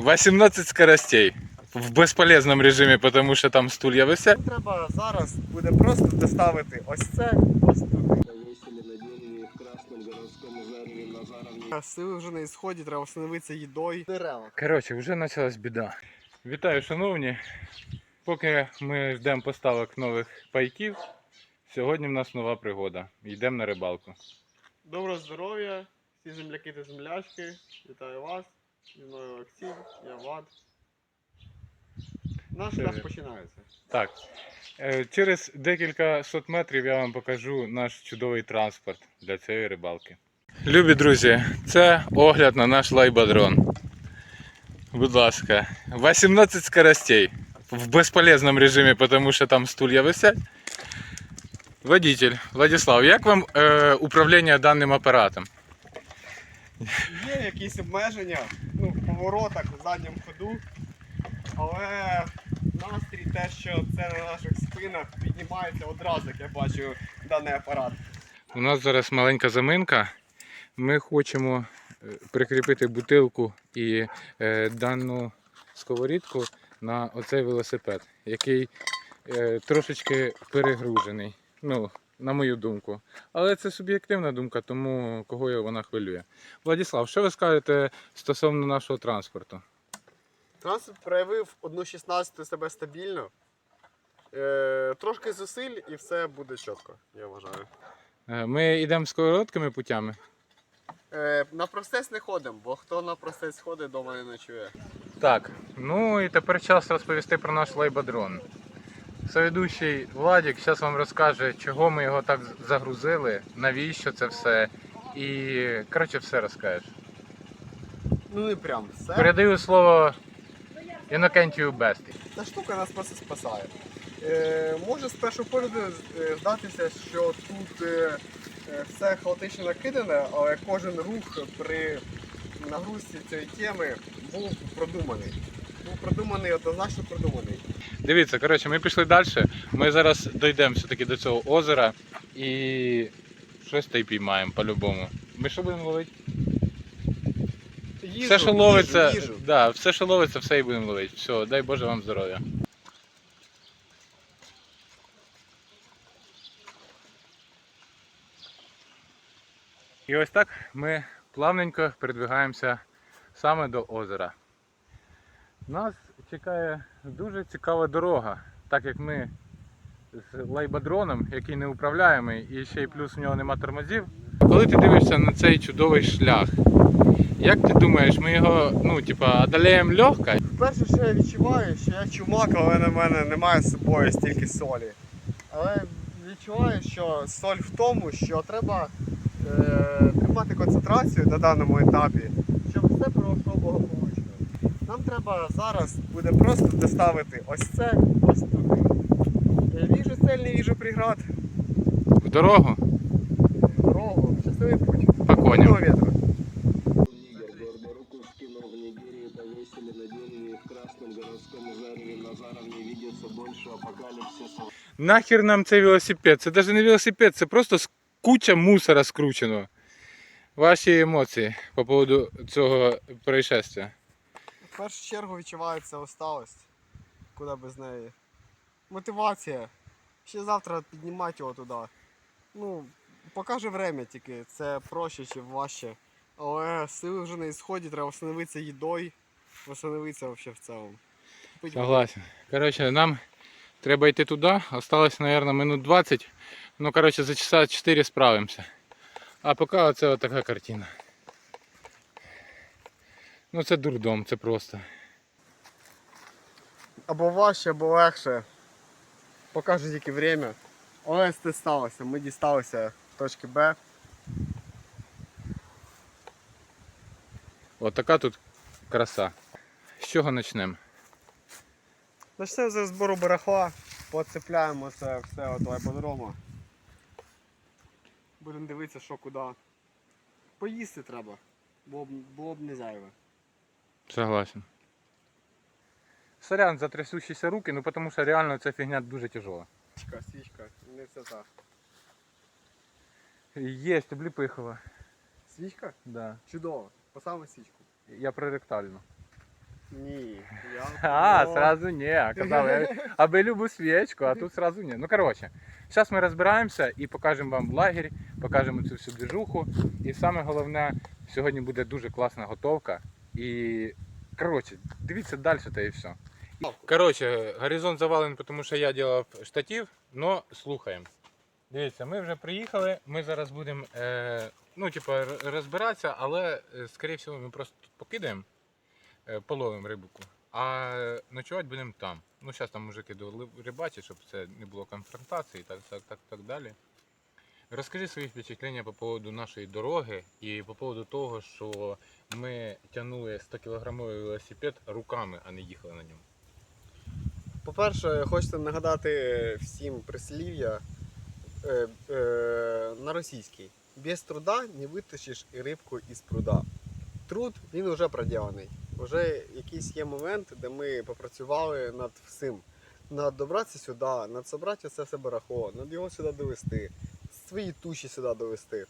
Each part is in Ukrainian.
18 скоростей. В безполезному режимі, тому що там стулья висять. Треба зараз буде просто доставити ось це ось туди. Сили вже на ісході, треба встановитися їдою. Дерева. Коротше, вже почалась біда. Вітаю, шановні. Поки ми ждемо поставок нових пайків, сьогодні в нас нова пригода. Йдемо на рибалку. Доброго здоров'я, всі земляки та землячки. Вітаю вас. Зі мною Олексій, я Влад. Наш Це шлях починається. Так, е, через декілька сот метрів я вам покажу наш чудовий транспорт для цієї рибалки. Любі друзі, це огляд на наш лайбадрон. Будь ласка, 18 скоростей в безполезному режимі, тому що там стулья висять. Водитель, Владислав, як вам е, управління даним апаратом? Є якісь обмеження поворотах, в задньому ходу, але настрій те, що це на наших спинах піднімається одразу, як я бачу даний апарат. У нас зараз маленька заминка. Ми хочемо е, прикріпити бутилку і е, дану сковорідку на оцей велосипед, який е, трошечки перегружений. Ну, на мою думку. Але це суб'єктивна думка, тому кого вона хвилює. Владислав, що ви скажете стосовно нашого транспорту? Транспорт проявив 1.16 себе стабільно. Е, трошки зусиль і все буде чітко, я вважаю. Е, Ми йдемо з короткими путями. Е, на простець не ходимо, бо хто на простець ходить, вдома не ночує. Так, ну і тепер час розповісти про наш лайбадрон. Соведущий Владик зараз вам розкаже, чого ми його так загрузили, навіщо це все. І коротше все розкажеш. Ну не прям все. Передаю слово Інокентію Бесті. Ця штука нас просто спасає. Е, може з першого погляду е, здатися, що тут е, е, все хаотично накидане, але кожен рух при нагрузці цієї теми був продуманий. Був продуманий, однозначно продуманий. Дивіться, коротше, ми пішли далі. Ми зараз дійдемо все-таки до цього озера і щось та й піймаємо по-любому. Ми що будемо ловити? Їжу, все, що ловиться, їжу, їжу. Да, все, що ловиться, все і будемо ловити. Все, дай Боже вам здоров'я. І ось так ми плавненько передвигаємося саме до озера. Нас чекає дуже цікава дорога, так як ми з лайбадроном, який не управляємий, і ще й плюс в нього нема тормозів. Коли ти дивишся на цей чудовий шлях, як ти думаєш, ми його, ну, типа, одолеємо легко? Перше, що я відчуваю, що я чумак, але на мене немає з собою стільки солі. Але відчуваю, що соль в тому, що треба е, тримати концентрацію на даному етапі, щоб все пройшло благополучно. Нам треба зараз буде просто доставити ось це ось туди. Е, Віжу цель, не віжу преград. В дорогу Дорогу, щасливий путь. по коням. В в. Нахер нам цей велосипед? Це навіть не велосипед, це просто куча мусора скрученого. Ваші емоції по поводу цього происшествия. Першу чергу відчувається усталость. Куди без неї. Мотивація. Ще завтра піднімати його туди. Ну, покаже время тільки. Це проще чи важче. Але сили вже на ісході, треба встановитися їдою, встановитися взагалі в цілому. Согласен. Короче, нам треба йти туди. Осталось, наверное, минут 20. Ну, короче, за часа 4 справимося. А поки оце така картина. Ну це дурдом, це просто. Або важче, або легше. Покаже тільки время. Але це сталося. Ми дісталися точки Б. От така тут краса. З чого почнемо? Почнемо зі збору барахла, поцепляємо це все от лайподрому. Будемо дивитися, що куди. Поїсти треба. Було б, було б не зайве. Согласен. Сорян за трясущіся руки, ну тому що реально ця фігня дуже тяжела. Свічка, свічка, не все так. Є, обліпихова. Свічка? Да. Чудово. По саме свічку. Я про ректальну. М, А, Ну. сразу не. Казав, я аби любу свічку, а тут сразу не. Ну коротше, зараз ми розбираємося і покажемо вам лагерь, покажемо цю всю движуху. І саме головне, сьогодні буде дуже класна готовка. І коротше, дивіться далі та і все. Коротше, горизонт завалений, тому що я робив штатив, але слухаємо. Дивіться, ми вже приїхали, ми зараз будемо е, ну, типу, розбиратися, але, е, скоріше всього, ми просто тут покидаємо, е, половимо рибку, а ночувати будемо там. Ну, зараз там мужики рибачать, щоб це не було конфронтації, і так, так, так, так далі. Розкажи свої впечатлення по поводу нашої дороги і по поводу того, що ми тягнули 100 кілограмовий велосипед руками, а не їхали на ньому. По-перше, хочеться нагадати всім прислів'я е, е, на російській. Без труда не витащиш і рибку із пруда. Труд він вже продіяний. Вже якийсь є момент, де ми попрацювали над всім. Над добратися сюди, над собрати це все барахло, над його сюди довести, свої туші сюди довести.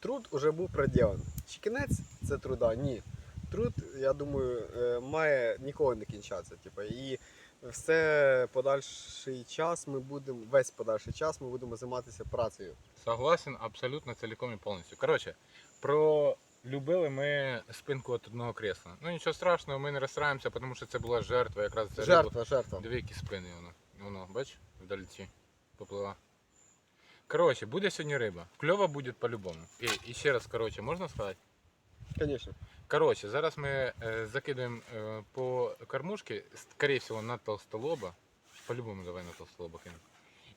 Труд уже був продіяний. Чи кінець це труда? Ні. Труд, я думаю, е, має ніколи не кінчатися. Типу, і все подальший час ми будемо, весь подальший час ми будемо займатися працею. Согласен абсолютно цілком і повністю. Коротше, про любили ми спинку від одного кресла. Ну нічого страшного, ми не розстраємося, тому що це була жертва якраз рибу. Жертва, жертва. Дві які спини воно. Воно, бач, вдаліці поплила. Коротше, буде сьогодні риба. Кльова буде по-любому. І, і ще раз, коротше, можна сказати? Звісно. Коротше, зараз ми е, закидаємо е, по кормушці, скоріше всього, на толстолоба. По-любому давай на толстолоба кинемо.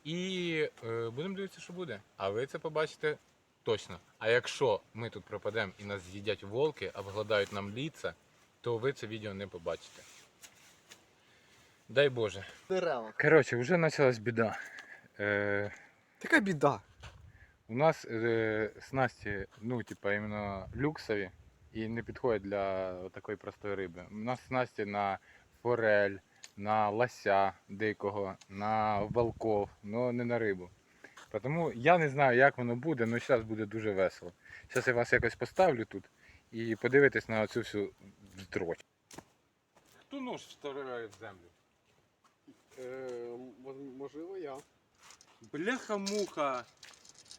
І е, будемо дивитися, що буде. А ви це побачите точно. А якщо ми тут пропадемо і нас з'їдять волки, обгладають нам ліца, то ви це відео не побачите. Дай Боже. Коротше, вже почалась біда. Е, Така біда. у нас е, снасті, ну, типа, іменно люксові і не підходять для такої простої риби. У нас снасті на форель, на лося дикого, на волков, але не на рибу. Тому я не знаю, як воно буде, але зараз буде дуже весело. Зараз я вас якось поставлю тут і подивитесь на цю всю здроч. Хто нож вставляє в землю? Е, можливо, я. Бляха-муха.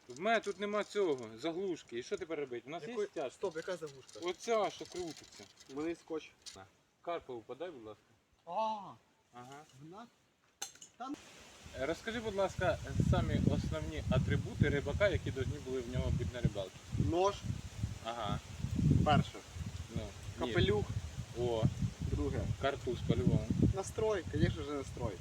В мене тут нема цього, заглушки. І що тепер робити? У нас є стяжка? Стоп, яка заглушка? Оця, що крутиться. У мене є скотч. Карпову подай, будь ласка. А, Ага. вона? Е, Розкажи, будь ласка, самі основні атрибути рибака, які повинні були в нього бути на рибалці. Нож, Ага. перше. Ну, ні. Капелюх, О, друге. картуз по-любому. Настрой, звісно ж, настрой.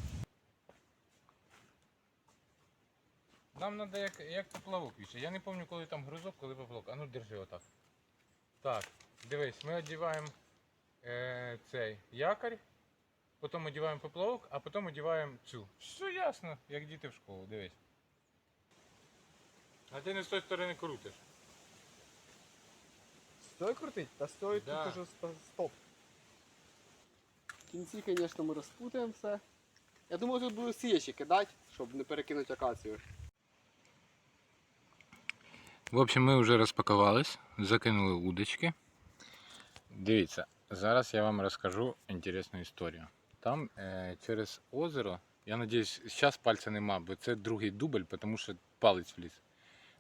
Нам треба як, як поплавок більше. Я не пам'ятаю, коли там грузок, коли поплавок. А ну держи отак. Так, дивись, ми одягаємо е, цей якорь, потім одягаємо поплавок, а потім одягаємо цю. Все ясно, як діти в школу, дивись. А ти не з тої сторони крутиш. Стой крутить? Та стой Да. тут уже ст- стоп. В кінці, звісно, ми розпутаємо все. Я думаю, тут буду сіячі кидати, щоб не перекинути акацію. В общем, ми вже розпакувались, закинули удочки. Дивіться, зараз я вам розкажу інтересну історію. Там е, через озеро, я сподіваюся, зараз пальця нема, бо це другий дубль, тому що палець вліз.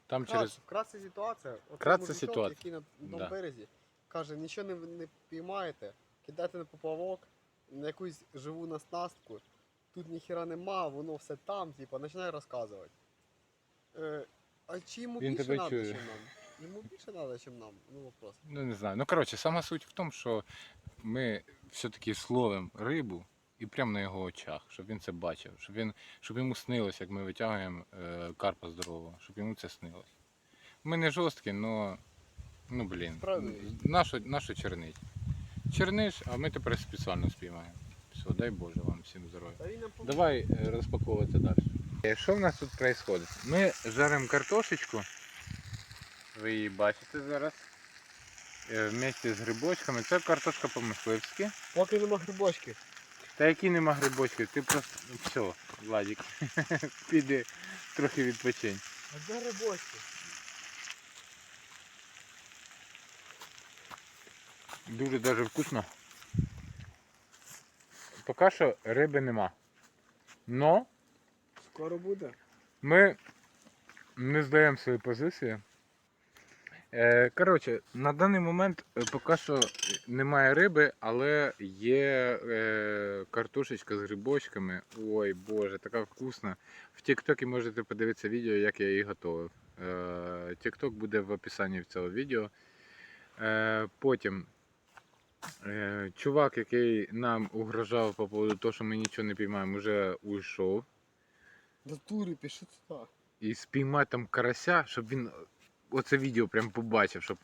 Там через. Вкратце, вкратце ситуація. От Вкратце мужичок, ситуація. який на, на Да. березі, каже, нічого не, не піймаєте, кидайте на поплавок, на якусь живу наснастку, тут ніхіра нема, воно все там, типа, починає розказувати. Е, а чи йому Він більше тебе треба, чує. чим нам? Йому більше треба, ніж нам? Ну вопрос. Ну не знаю. Ну коротше, сама суть в тому, що ми все-таки словимо рибу і прямо на його очах, щоб він це бачив, щоб він, щоб йому снилось, як ми витягуємо е, карпа здорового, щоб йому це снилось. Ми не жорсткі, але ну блін. Правильно. Нащо, нащо чернить? Черниш, а ми тепер спеціально спіймаємо. Все, дай Боже вам всім здоров'я. Та він нам пом- Давай е, розпаковуватися далі. Що в нас тут відбувається? Ми жаримо картошечку. Ви її бачите зараз. Е, Вместе з грибочками. Це картошка по-мисливськи. Поки нема грибочки. Та які нема грибочків, ти просто. Все, Владик. Піди трохи відпочинь. А де грибочки? Дуже даже вкусно. поки що риби нема. Но Скоро буде. ми не здаємо свої позиції. Е, коротше, на даний момент е, поки що немає риби, але є е, картошечка з грибочками. Ой Боже, така вкусна. В Тіктокі можете подивитися відео, як я її готував. Тікток буде в описанні цього відео. Потім чувак, який нам угрожав по поводу того, що ми нічого не піймаємо, вже уйшов. До турі пішли туди. і спіймати там карася, щоб він оце відео прям побачив, щоб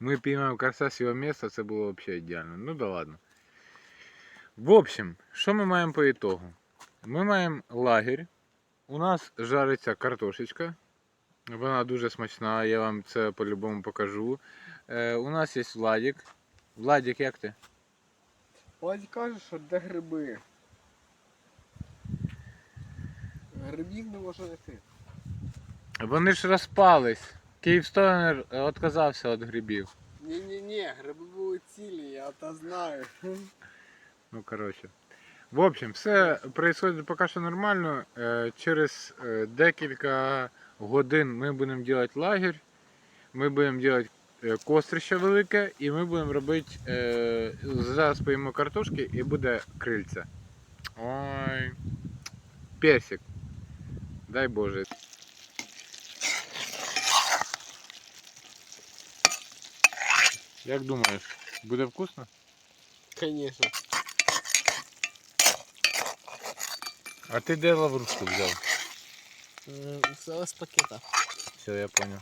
ми піймаємо карася з його місця, це було взагалі ідеально. Ну да ладно. В общем, що ми маємо по ітогу? Ми маємо лагерь. У нас жариться картошечка. Вона дуже смачна, я вам це по-любому покажу. Е, у нас є Владик. Владик, як ти? Владі каже, що де гриби. Грибів не може знайти. Вони ж розпались. Київстонер відказався від грибів. Ні-ні-ні, гриби були цілі, я то знаю. Ну, короче. В общем, все происходит пока що нормально. Е, Через е, декілька годин ми будемо робити лагерь, ми будемо робити кострище велике і ми будемо робити. е, Зараз поїмо картошки і буде крильця. Ой. Персик. Дай Боже. Як думаєш, буде вкусно? Конечно. А ти де лаврушку взяв? Взяла з пакета. Все, я понял.